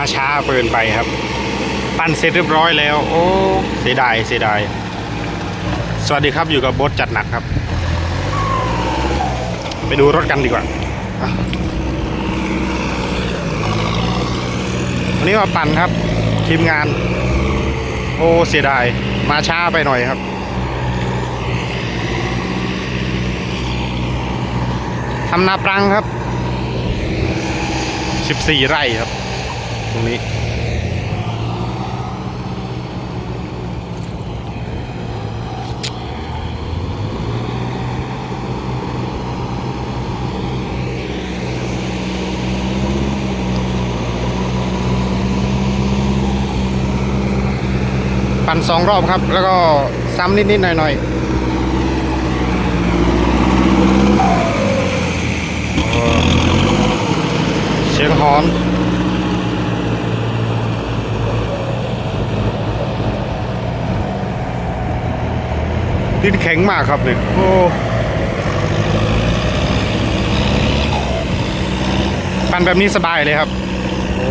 มาช้าเกินไปครับ ปั้นเสร็จเรียบร้อยแล้ว โอ้เสียดายเสียดายสวัสดีครับอยู่กับบดจัดหนักครับ ไปดูรถกันดีกว่าวันนี้มาปั่นครับทีมงาน โอ้เสียดายมาช้าไปหน่อยครับทำนาปรังครับ 14 ไร่ครับ รงนี้ ปั่นสองรอบครับ แล้วก็ซ้ำนิด ๆ หน่อย ๆเสียงหอน ดินแข็งมากครับเนี่ยโอ้ปั่นแบบนี้สบายเลยครับโอ้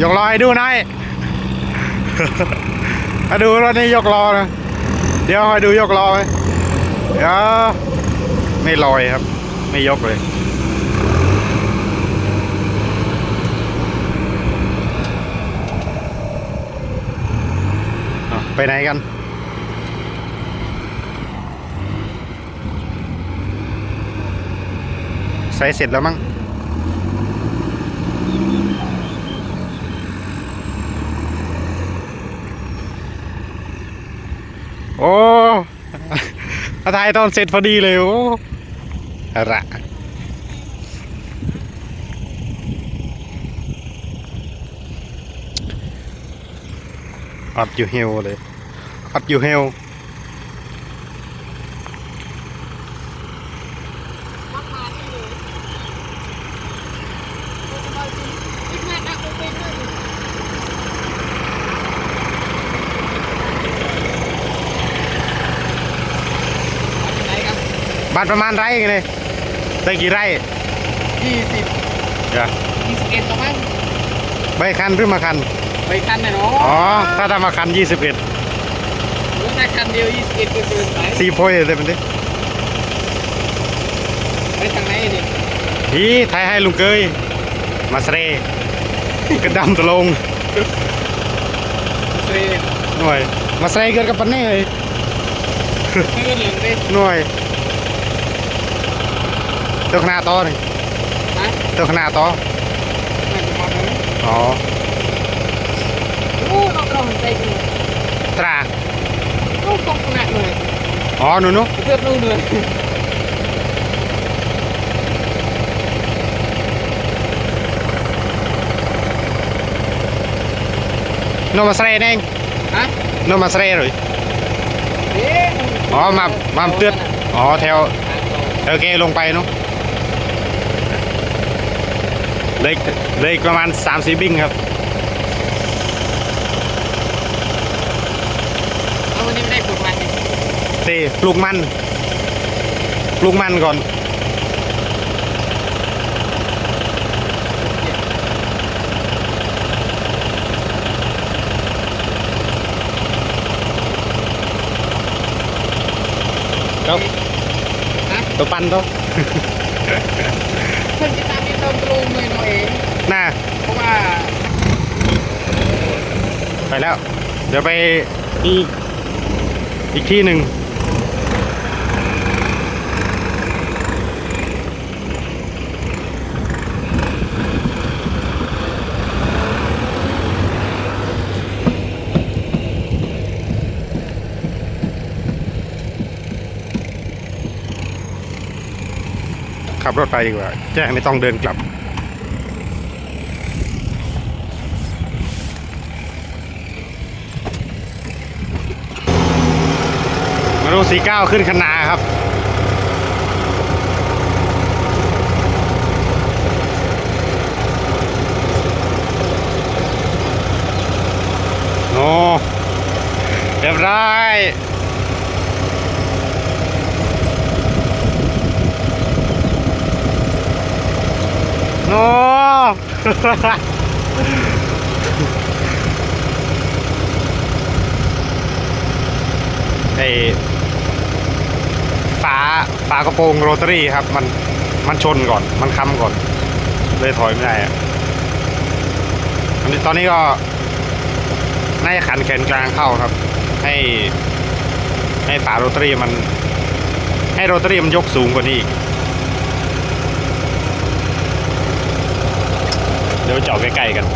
ยกล้อให้ดูหน่อยมาดูรถนี้ยกล้อนะ เดี๋ยวให้ดูยกล้อไหมเดี๋ยวไม่ลอยครับ ไม่ยกเลย ไปไหนกัน ใส่เสร็จแล้วมั้งโอ้มาถ่ายตอนเสร็จพอดีเลยโอ้ระอัดอยู่เฮลเลย อัดอยู่เฮลมากมาที่เลยอีกแม่นักโอเปนด้วยไหนครับบ้านประมาณไร่ไงเลยได้กี่ไร่ยี่สิบเดี๋ยวยี่สิบเอ็ดต่อมั้งใบคันหรือมาคันไปคันไหนเนาะ อ๋อ ถ้าทำมาคัน21หรือ ถ้าคันเดียวยี่สิบเอ็ดก็เกินไป สี่โพยเลยมันดิ ไปทางไหนดิ พี่ไทยให้ลุงเกย มาเสเรกระดำตะลง เซ่ หน่วย มาเสเรเกินกับปันนี่เลย เพื่อนเหลืองดิ หน่วยตัวขนาดต่อนี่ ฮะ ตัวขนาดต่อ ไม่จะมาเลย อ๋อ โอ้นอกเราหันใจกู ตรา โอ้ตกหนักเลย อ๋อหนูนุ เพื่อนนู่นเลย โนมาเสเรเอง ฮะ โนมา เสเรเลยเอ๊ะอ๋อมามาเตือนอ๋อแถวโอเคลงไปเนาะเหลยเหลยประมาณ3 4บิ้งครับ เอาวันนี้ไม่ได้ปวดมันดิ เตปลูกมันปลูกมันก่อนครับฮะตัวปั้นตัวเพิ่งจะตามมีเติมตรงเลยหน่อยเองหน้าเพราะว่าไปแล้ว เดี๋ยวไปอีกอีกที่หนึ่ง ขับรถไปดีกว่าจะได้ไม่ต้องเดินกลับ มาดูสีเก้าขึ้นคณาครับโอ้เรียบร้อย โน่ไอฝาฝากระโปรงโรตารี่ครับ มันมันชนก่อน มันค้ำก่อน เลยถอยไม่ได้อะตอนนี้ก็น่าจะขันแขนกลางเข้าครับ ให้ ให้ฝาโรตารี่มัน ให้โรตารี่มันยกสูงกว่านี้อีก เดี๋ยวเจาะใกล้ๆกัน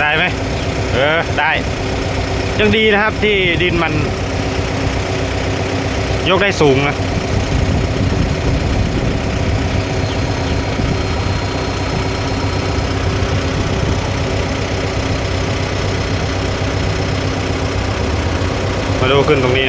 ได้ไหมเออ ได้ยังดีนะครับที่ดินมัน ยกได้สูงนะ ดูขึ้นตรงนี้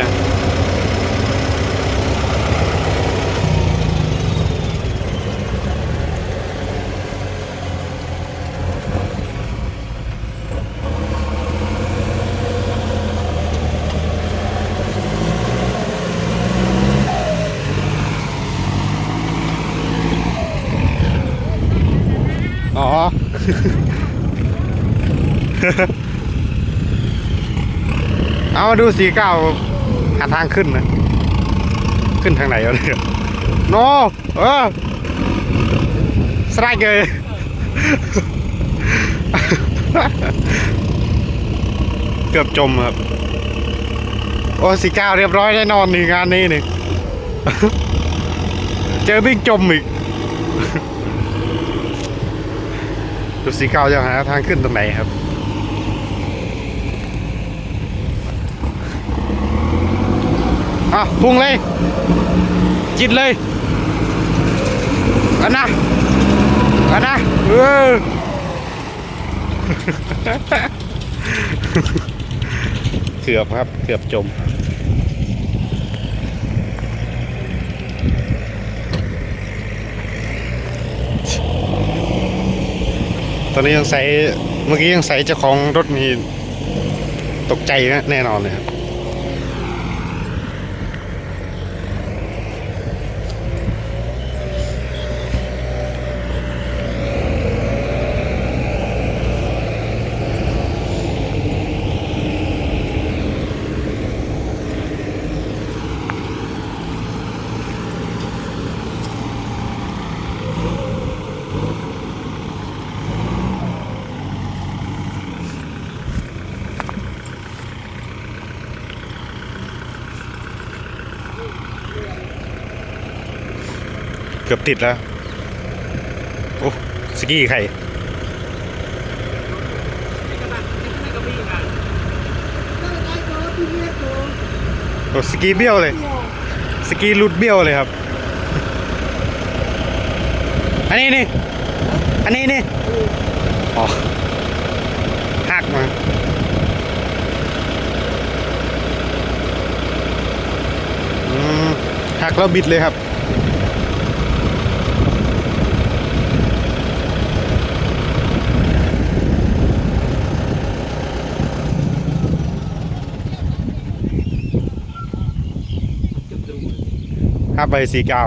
อ๋อ เอามาดูสีเก้าหาทางขึ้นนะ ขึ้นทางไหนวะเนี่ยโนเออสไลด์เลยเกือบจมครับ โอ้สีเก้าเรียบร้อยแน่นอนนี่งานนี้นี่เจอวิ่งจมอีกดูสีเก้าจะหาทางขึ้นตรงไหนครับ อะพุ่งเลย จิตเลยอันนะอันนะเออเกือบครับ เกือบจมตอนนี้ยังใส่เมื่อกี้ยังใส่เจ้าของรถมีตกใจนะแน่นอนเลยครับ เกือบติดแล้ว โอ้สกี้ใครโอ้สกีเบี้ยวเลย สกีหลุดเบี้ยวเลยครับ อันนี้นี่ อันนี้นี่ อ๋อ หักมาอืมหักแล้วบิดเลยครับ ห้าใบสี่เก้า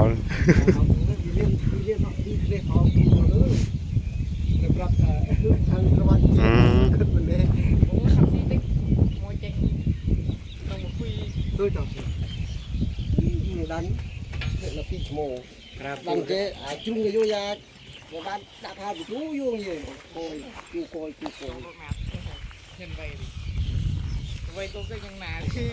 บางเจอจุงอยูยาบ้านตาพาไปดูยู่อยู่โกยกูโกยกูโกยเห็นใบดิตัวก็ยังหนาที่